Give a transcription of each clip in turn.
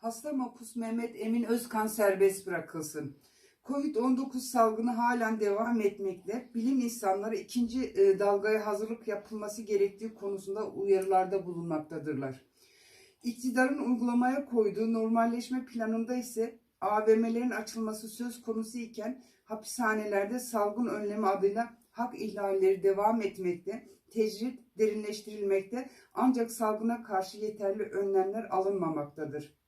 Hasta mapus Mehmet Emin Özkan serbest bırakılsın. Covid-19 salgını halen devam etmekte. Bilim insanları ikinci e, dalgaya hazırlık yapılması gerektiği konusunda uyarılarda bulunmaktadırlar. İktidarın uygulamaya koyduğu normalleşme planında ise AVM'lerin açılması söz konusu iken hapishanelerde salgın önlemi adıyla hak ihlalleri devam etmekte, tecrit derinleştirilmekte ancak salgına karşı yeterli önlemler alınmamaktadır.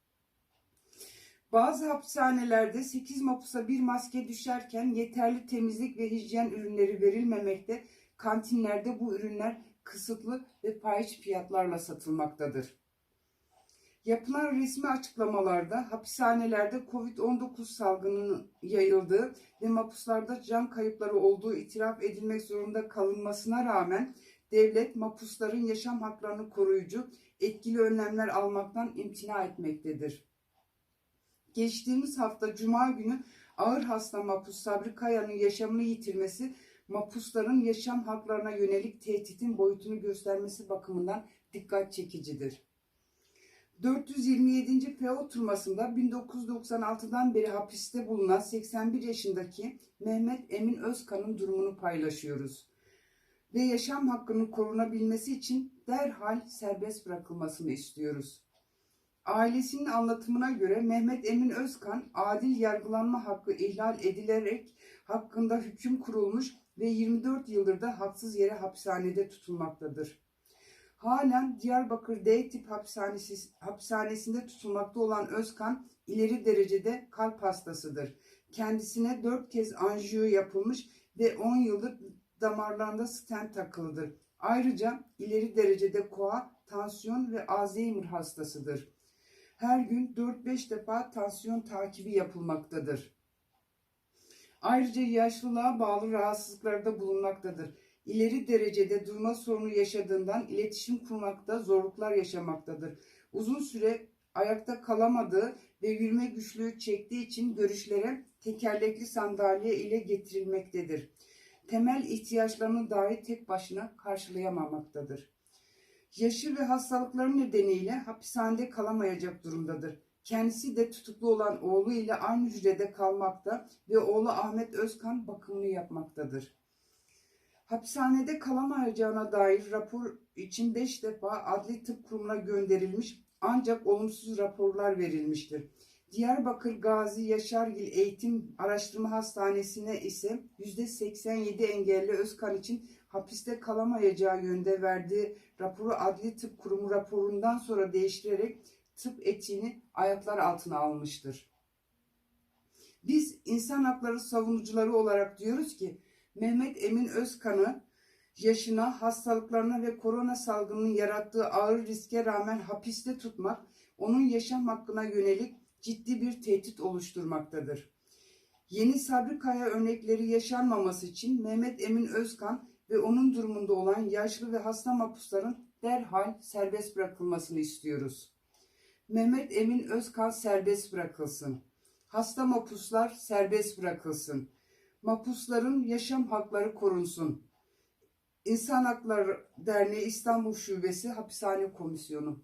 Bazı hapishanelerde 8 mapusa bir maske düşerken yeterli temizlik ve hijyen ürünleri verilmemekte, kantinlerde bu ürünler kısıtlı ve fahiş fiyatlarla satılmaktadır. Yapılan resmi açıklamalarda hapishanelerde Covid-19 salgınının yayıldığı ve mapuslarda can kayıpları olduğu itiraf edilmek zorunda kalınmasına rağmen devlet mapusların yaşam haklarını koruyucu etkili önlemler almaktan imtina etmektedir. Geçtiğimiz hafta Cuma günü ağır hasta mapus Sabri Kaya'nın yaşamını yitirmesi mapusların yaşam haklarına yönelik tehditin boyutunu göstermesi bakımından dikkat çekicidir. 427. F oturmasında 1996'dan beri hapiste bulunan 81 yaşındaki Mehmet Emin Özkan'ın durumunu paylaşıyoruz. Ve yaşam hakkının korunabilmesi için derhal serbest bırakılmasını istiyoruz. Ailesinin anlatımına göre Mehmet Emin Özkan adil yargılanma hakkı ihlal edilerek hakkında hüküm kurulmuş ve 24 yıldır da haksız yere hapishanede tutulmaktadır. Halen Diyarbakır D tip hapishanesi, hapishanesinde tutulmakta olan Özkan ileri derecede kalp hastasıdır. Kendisine 4 kez anjiyo yapılmış ve 10 yıldır damarlarında stent takılıdır. Ayrıca ileri derecede koa, tansiyon ve Alzheimer hastasıdır. Her gün 4-5 defa tansiyon takibi yapılmaktadır. Ayrıca yaşlılığa bağlı rahatsızlıklarda bulunmaktadır. İleri derecede duyma sorunu yaşadığından iletişim kurmakta zorluklar yaşamaktadır. Uzun süre ayakta kalamadığı ve yürüme güçlüğü çektiği için görüşlere tekerlekli sandalye ile getirilmektedir. Temel ihtiyaçlarını dahi tek başına karşılayamamaktadır. Yaşı ve hastalıkları nedeniyle hapishanede kalamayacak durumdadır. Kendisi de tutuklu olan oğlu ile aynı hücrede kalmakta ve oğlu Ahmet Özkan bakımını yapmaktadır. Hapishanede kalamayacağına dair rapor için 5 defa adli tıp kurumuna gönderilmiş ancak olumsuz raporlar verilmiştir. Diyarbakır Gazi Yaşargil Eğitim Araştırma Hastanesi'ne ise %87 engelli Özkan için hapiste kalamayacağı yönde verdiği raporu adli tıp kurumu raporundan sonra değiştirerek tıp etiğini ayaklar altına almıştır. Biz insan hakları savunucuları olarak diyoruz ki Mehmet Emin Özkan'ı yaşına, hastalıklarına ve korona salgınının yarattığı ağır riske rağmen hapiste tutmak, onun yaşam hakkına yönelik ciddi bir tehdit oluşturmaktadır. Yeni Sabri Kaya örnekleri yaşanmaması için Mehmet Emin Özkan ve onun durumunda olan yaşlı ve hasta mahpusların derhal serbest bırakılmasını istiyoruz. Mehmet Emin Özkan serbest bırakılsın. Hasta mahpuslar serbest bırakılsın. Mahpusların yaşam hakları korunsun. İnsan Hakları Derneği İstanbul Şubesi Hapishane Komisyonu